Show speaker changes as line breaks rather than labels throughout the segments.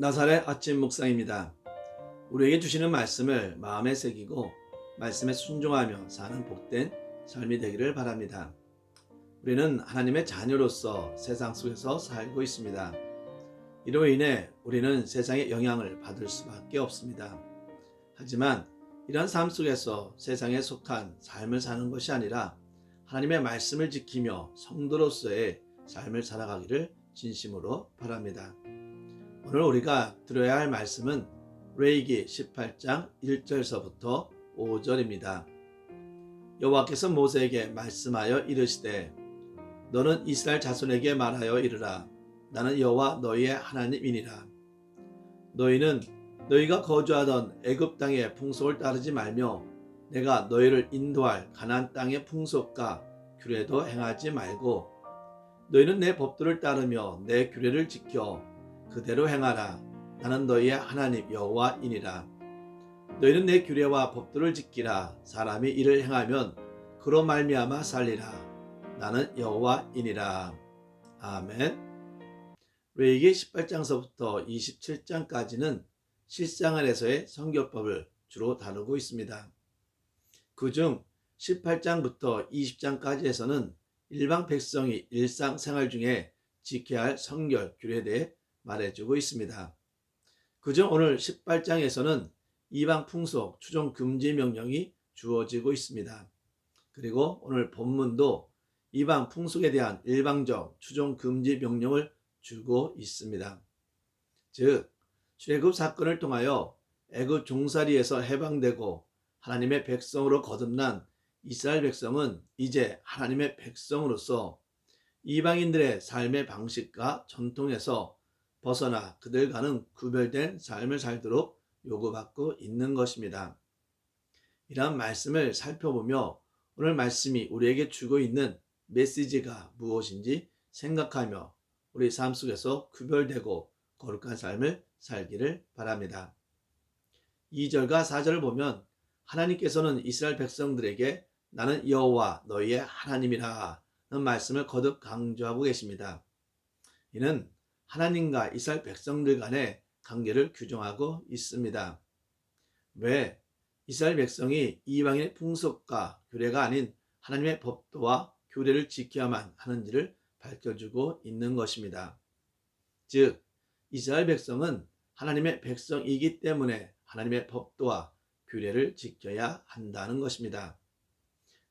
나사렛 아침 묵상입니다. 우리에게 주시는 말씀을 마음에 새기고 말씀에 순종하며 사는 복된 삶이 되기를 바랍니다. 우리는 하나님의 자녀로서 세상 속에서 살고 있습니다. 이로 인해 우리는 세상의 영향을 받을 수밖에 없습니다. 하지만 이런 삶 속에서 세상에 속한 삶을 사는 것이 아니라 하나님의 말씀을 지키며 성도로서의 삶을 살아가기를 진심으로 바랍니다. 오늘 우리가 들어야 할 말씀은 레이기 18장 1절서부터 5절입니다. 여호와께서 모세에게 말씀하여 이르시되 너는 이스라엘 자손에게 말하여 이르라 나는 여호와 너희의 하나님이니라 너희는 너희가 거주하던 애굽 땅의 풍속을 따르지 말며 내가 너희를 인도할 가나안 땅의 풍속과 규례도 행하지 말고 너희는 내 법도를 따르며 내 규례를 지켜 그대로 행하라. 나는 너희의 하나님 여호와이니라. 너희는 내 규례와 법도를 지키라. 사람이 이를 행하면 그로 말미암아 살리라. 나는 여호와이니라. 아멘. 레이기 18장서부터 27장까지는 실생활에서의 성교법을 주로 다루고 있습니다. 그중 18장부터 20장까지에서는 일반 백성이 일상생활 중에 지켜야 할 성결 규례에 대해 말해주고 있습니다. 그중 오늘 18장에서는 이방 풍속 추종 금지 명령이 주어지고 있습니다. 그리고 오늘 본문도 이방 풍속에 대한 일방적 추종 금지 명령을 주고 있습니다. 즉 출애굽 사건을 통하여 애굽 종살이에서 해방되고 하나님의 백성으로 거듭난 이스라엘 백성은 이제 하나님의 백성으로서 이방인들의 삶의 방식과 전통에서 벗어나 그들과는 구별된 삶을 살도록 요구받고 있는 것입니다. 이러한 말씀을 살펴보며 오늘 말씀이 우리에게 주고 있는 메시지가 무엇인지 생각하며 우리 삶 속에서 구별되고 거룩한 삶을 살기를 바랍니다. 2절과 4절을 보면 하나님께서는 이스라엘 백성들에게 나는 여호와 너희의 하나님이라 는 말씀을 거듭 강조하고 계십니다. 이는 하나님과 이스라엘 백성들 간의 관계를 규정하고 있습니다. 왜 이스라엘 백성이 이방인의 풍속과 규례가 아닌 하나님의 법도와 규례를 지켜야만 하는지를 밝혀주고 있는 것입니다. 즉, 이스라엘 백성은 하나님의 백성이기 때문에 하나님의 법도와 규례를 지켜야 한다는 것입니다.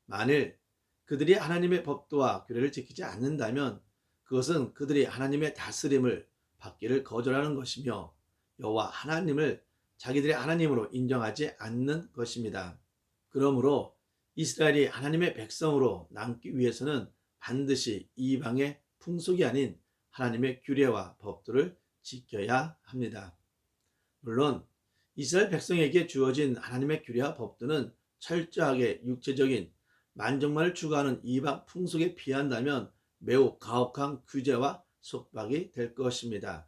만일 그들이 하나님의 법도와 규례를 지키지 않는다면 그것은 그들이 하나님의 다스림을 받기를 거절하는 것이며 여호와 하나님을 자기들의 하나님으로 인정하지 않는 것입니다. 그러므로 이스라엘이 하나님의 백성으로 남기 위해서는 반드시 이방의 풍속이 아닌 하나님의 규례와 법도를 지켜야 합니다. 물론 이스라엘 백성에게 주어진 하나님의 규례와 법도는 철저하게 육체적인 만족만을 추구하는 이방 풍속에 비한다면 매우 가혹한 규제와 속박이 될 것입니다.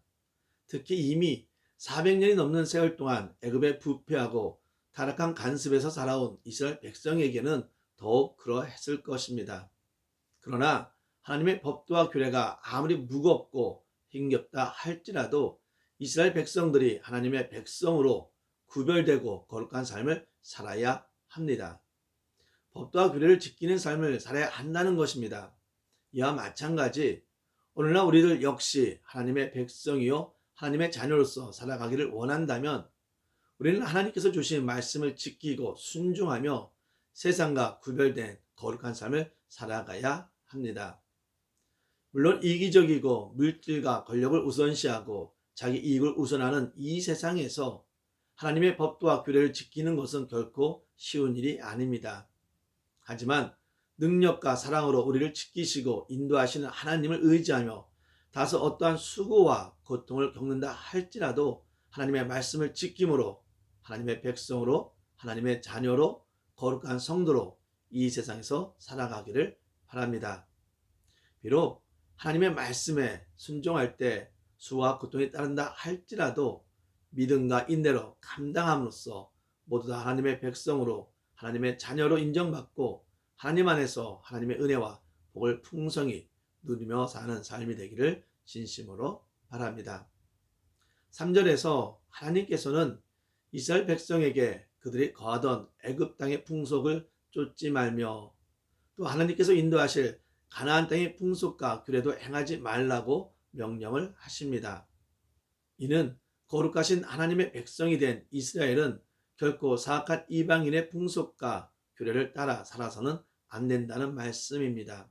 특히 이미 400년이 넘는 세월 동안 애굽에 부패하고 타락한 간습에서 살아온 이스라엘 백성에게는 더욱 그러했을 것입니다. 그러나 하나님의 법도와 규례가 아무리 무겁고 힘겹다 할지라도 이스라엘 백성들이 하나님의 백성으로 구별되고 거룩한 삶을 살아야 합니다. 법도와 규례를 지키는 삶을 살아야 한다는 것입니다. 이와 마찬가지 오늘날 우리들 역시 하나님의 백성이요 하나님의 자녀로서 살아가기를 원한다면 우리는 하나님께서 주신 말씀을 지키고 순종하며 세상과 구별된 거룩한 삶을 살아가야 합니다. 물론 이기적이고 물질과 권력을 우선시하고 자기 이익을 우선하는 이 세상에서 하나님의 법도와 규례를 지키는 것은 결코 쉬운 일이 아닙니다. 하지만 능력과 사랑으로 우리를 지키시고 인도하시는 하나님을 의지하며 다소 어떠한 수고와 고통을 겪는다 할지라도 하나님의 말씀을 지킴으로 하나님의 백성으로 하나님의 자녀로 거룩한 성도로 이 세상에서 살아가기를 바랍니다. 비록 하나님의 말씀에 순종할 때 수와 고통이 따른다 할지라도 믿음과 인내로 감당함으로써 모두 다 하나님의 백성으로 하나님의 자녀로 인정받고 하나님 안에서 하나님의 은혜와 복을 풍성히 누리며 사는 삶이 되기를 진심으로 바랍니다. 3절에서 하나님께서는 이스라엘 백성에게 그들이 거하던 애굽 땅의 풍속을 쫓지 말며 또 하나님께서 인도하실 가나안 땅의 풍속과 규례도 행하지 말라고 명령을 하십니다. 이는 거룩하신 하나님의 백성이 된 이스라엘은 결코 사악한 이방인의 풍속과 규례를 따라 살아서는 안 된다는 말씀입니다.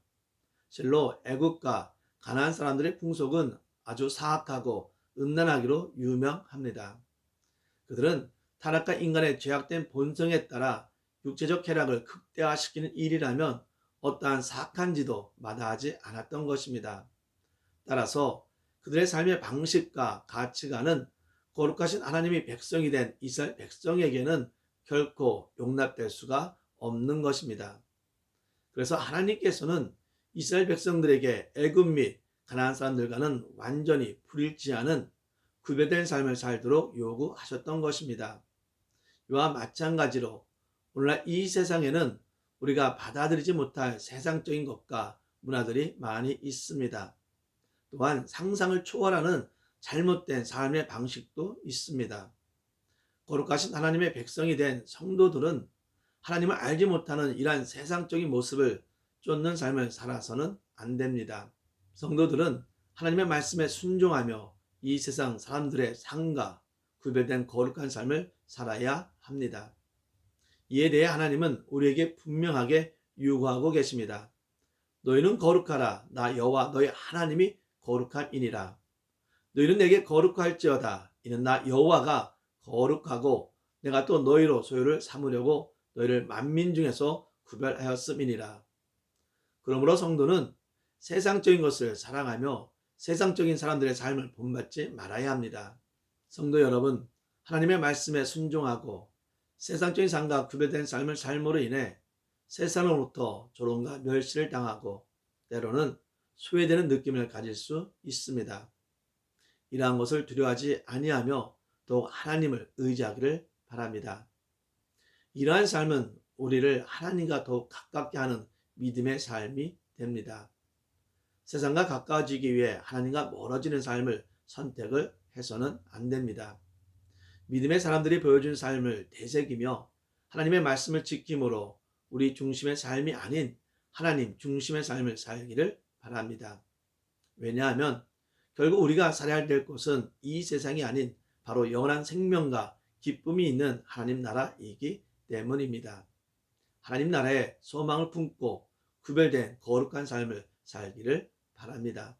실로 애국과 가나안 사람들의 풍속은 아주 사악하고 음란하기로 유명합니다. 그들은 타락과 인간의 죄악된 본성에 따라 육체적 쾌락을 극대화시키는 일이라면 어떠한 사악한지도 마다하지 않았던 것입니다. 따라서 그들의 삶의 방식과 가치관은 거룩하신 하나님이 백성이 된 이스라엘 백성에게는 결코 용납될 수가 없는 것입니다. 그래서 하나님께서는 이스라엘 백성들에게 애굽 및 가나안 사람들과는 완전히 불일치하는 구별된 삶을 살도록 요구하셨던 것입니다. 이와 마찬가지로 오늘날 이 세상에는 우리가 받아들이지 못할 세상적인 것과 문화들이 많이 있습니다. 또한 상상을 초월하는 잘못된 삶의 방식도 있습니다. 거룩하신 하나님의 백성이 된 성도들은 하나님을 알지 못하는 이러한 세상적인 모습을 쫓는 삶을 살아서는 안 됩니다. 성도들은 하나님의 말씀에 순종하며 이 세상 사람들의 상과 구별된 거룩한 삶을 살아야 합니다. 이에 대해 하나님은 우리에게 분명하게 유고하고 계십니다. 너희는 거룩하라. 나 여호와 너희 하나님이 거룩함이니라. 너희는 내게 거룩할지어다. 이는 나 여호와가 거룩하고 내가 또 너희로 소유를 삼으려고 너희를 만민 중에서 구별하였음이니라. 그러므로 성도는 세상적인 것을 사랑하며 세상적인 사람들의 삶을 본받지 말아야 합니다. 성도 여러분, 하나님의 말씀에 순종하고 세상적인 삶과 구별된 삶을 삶으로 인해 세상으로부터 조롱과 멸시를 당하고 때로는 소외되는 느낌을 가질 수 있습니다. 이러한 것을 두려워하지 아니하며 더욱 하나님을 의지하기를 바랍니다. 이러한 삶은 우리를 하나님과 더욱 가깝게 하는 믿음의 삶이 됩니다. 세상과 가까워지기 위해 하나님과 멀어지는 삶을 선택을 해서는 안 됩니다. 믿음의 사람들이 보여준 삶을 되새기며 하나님의 말씀을 지킴으로 우리 중심의 삶이 아닌 하나님 중심의 삶을 살기를 바랍니다. 왜냐하면 결국 우리가 살아야 될 곳은 이 세상이 아닌 바로 영원한 생명과 기쁨이 있는 하나님 나라이기 때문입니다. 하나님 나라에 소망을 품고 구별된 거룩한 삶을 살기를 바랍니다.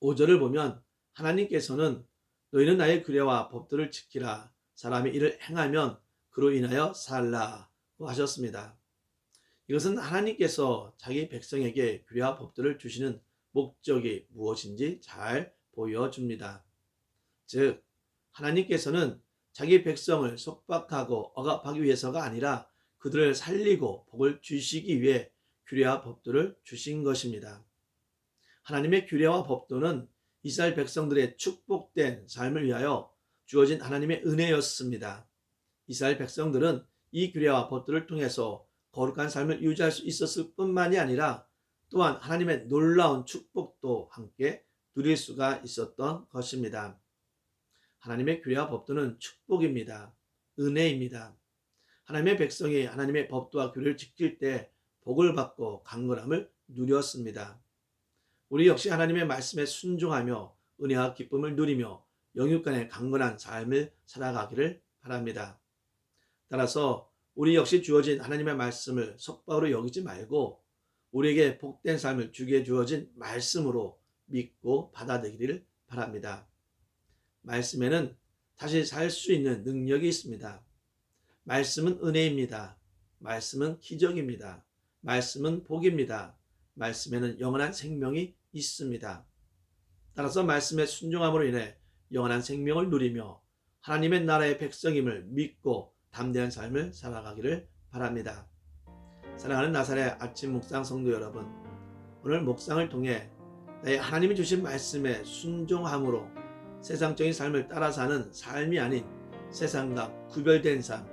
5절을 보면 하나님께서는 너희는 나의 규례와 법들을 지키라. 사람이 이를 행하면 그로 인하여 살라고 하셨습니다. 이것은 하나님께서 자기 백성에게 규례와 법들을 주시는 목적이 무엇인지 잘 보여줍니다. 즉, 하나님께서는 자기 백성을 속박하고 억압하기 위해서가 아니라 그들을 살리고 복을 주시기 위해 규례와 법도를 주신 것입니다. 하나님의 규례와 법도는 이스라엘 백성들의 축복된 삶을 위하여 주어진 하나님의 은혜였습니다. 이스라엘 백성들은 이 규례와 법도를 통해서 거룩한 삶을 유지할 수 있었을 뿐만이 아니라 또한 하나님의 놀라운 축복도 함께 누릴 수가 있었던 것입니다. 하나님의 규례와 법도는 축복입니다. 은혜입니다. 하나님의 백성이 하나님의 법도와 규례를 지킬 때 복을 받고 강건함을 누렸습니다. 우리 역시 하나님의 말씀에 순종하며 은혜와 기쁨을 누리며 영육간의 강건한 삶을 살아가기를 바랍니다. 따라서 우리 역시 주어진 하나님의 말씀을 속박으로 여기지 말고 우리에게 복된 삶을 주게 주어진 말씀으로 믿고 받아들이기를 바랍니다. 말씀에는 다시 살 수 있는 능력이 있습니다. 말씀은 은혜입니다. 말씀은 기적입니다. 말씀은 복입니다. 말씀에는 영원한 생명이 있습니다. 따라서 말씀의 순종함으로 인해 영원한 생명을 누리며 하나님의 나라의 백성임을 믿고 담대한 삶을 살아가기를 바랍니다. 사랑하는 나사렛 아침 묵상 성도 여러분, 오늘 묵상을 통해 나의 하나님이 주신 말씀에 순종함으로 세상적인 삶을 따라 사는 삶이 아닌 세상과 구별된 삶,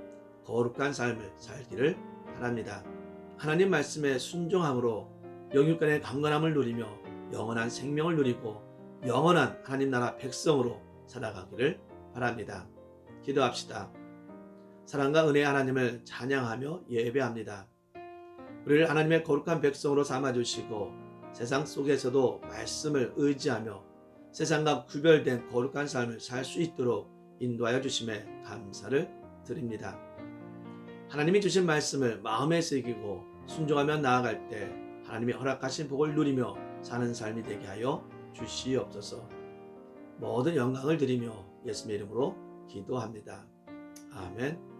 거룩한 삶을 살기를 바랍니다. 하나님 말씀에 순종함으로 영육간의 강건함을 누리며 영원한 생명을 누리고 영원한 하나님 나라 백성으로 살아가기를 바랍니다. 기도합시다. 사랑과 은혜의 하나님을 찬양하며 예배합니다. 우리를 하나님의 거룩한 백성으로 삼아주시고 세상 속에서도 말씀을 의지하며 세상과 구별된 거룩한 삶을 살 수 있도록 인도하여 주심에 감사를 드립니다. 하나님이 주신 말씀을 마음에 새기고 순종하며 나아갈 때 하나님이 허락하신 복을 누리며 사는 삶이 되게 하여 주시옵소서. 모든 영광을 드리며 예수님의 이름으로 기도합니다. 아멘.